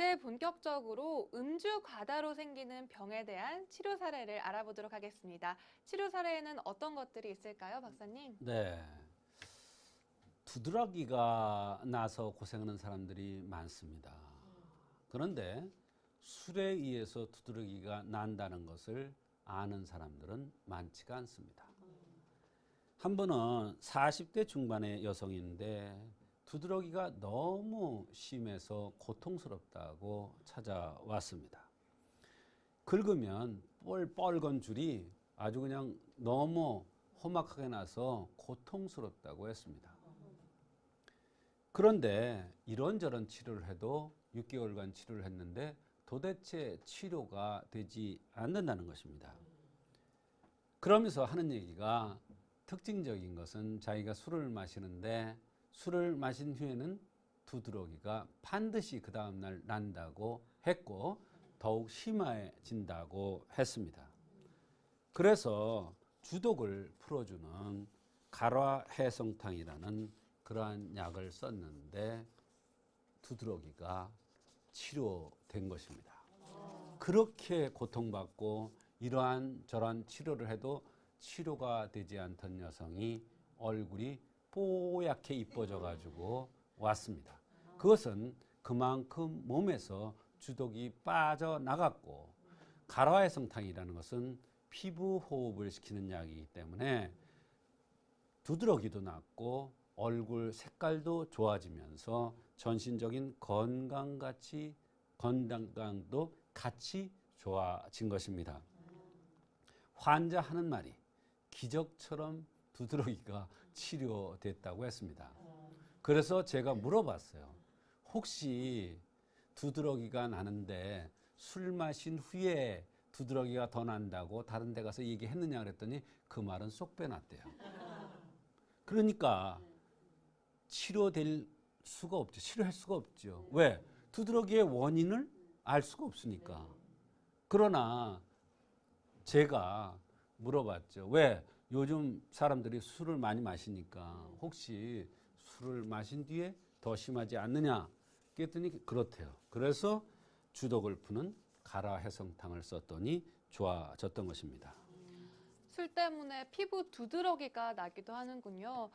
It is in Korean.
이제 본격적으로 음주 과다로 생기는 병에 대한 치료 사례를 알아보도록 하겠습니다. 치료 사례에는 어떤 것들이 있을까요, 박사님? 네. 두드러기가 나서 고생하는 사람들이 많습니다. 그런데 술에 의해서 두드러기가 난다는 것을 아는 사람들은 많지가 않습니다. 한 번은 40대 중반의 여성인데 두드러기가 너무 심해서 고통스럽다고 찾아왔습니다. 긁으면 뻘뻘건 줄이 아주 그냥 너무 험악하게 나서 고통스럽다고 했습니다. 그런데 이런저런 치료를 해도 6개월간 치료를 했는데 도대체 치료가 되지 않는다는 것입니다. 그러면서 하는 얘기가 특징적인 것은 자기가 술을 마시는데 술을 마신 후에는 두드러기가 반드시 그 다음날 난다고 했고 더욱 심해진다고 했습니다. 그래서 주독을 풀어주는 갈화해성탕이라는 그러한 약을 썼는데 두드러기가 치료된 것입니다. 그렇게 고통받고 이러한 저러한 치료를 해도 치료가 되지 않던 여성이 얼굴이 뽀얗게 이뻐져 가지고 왔습니다. 그것은 그만큼 몸에서 주독이 빠져나갔고 갈화해성탕이라는 것은 피부 호흡을 시키는 약이기 때문에 두드러기도 낫고 얼굴 색깔도 좋아지면서 전신적인 건강같이 건강도 같이 좋아진 것입니다. 환자 하는 말이 기적처럼 두드러기가 치료됐다고 했습니다. 그래서 제가 물어봤어요. 혹시 두드러기가 나는데 술 마신 후에 두드러기가 더 난다고 다른 데 가서 얘기했느냐 그랬더니 그 말은 쏙 빼놨대요. 그러니까 치료될 수가 없죠. 치료할 수가 없죠. 왜? 두드러기의 원인을 알 수가 없으니까. 그러나 제가 물어봤죠. 왜? 요즘 사람들이 술을 많이 마시니까 혹시 술을 마신 뒤에 더 심하지 않느냐? 그랬더니 그렇대요. 그래서 주독을 푸는 가라 해성탕을 썼더니 좋아졌던 것입니다. 술 때문에 피부 두드러기가 나기도 하는군요.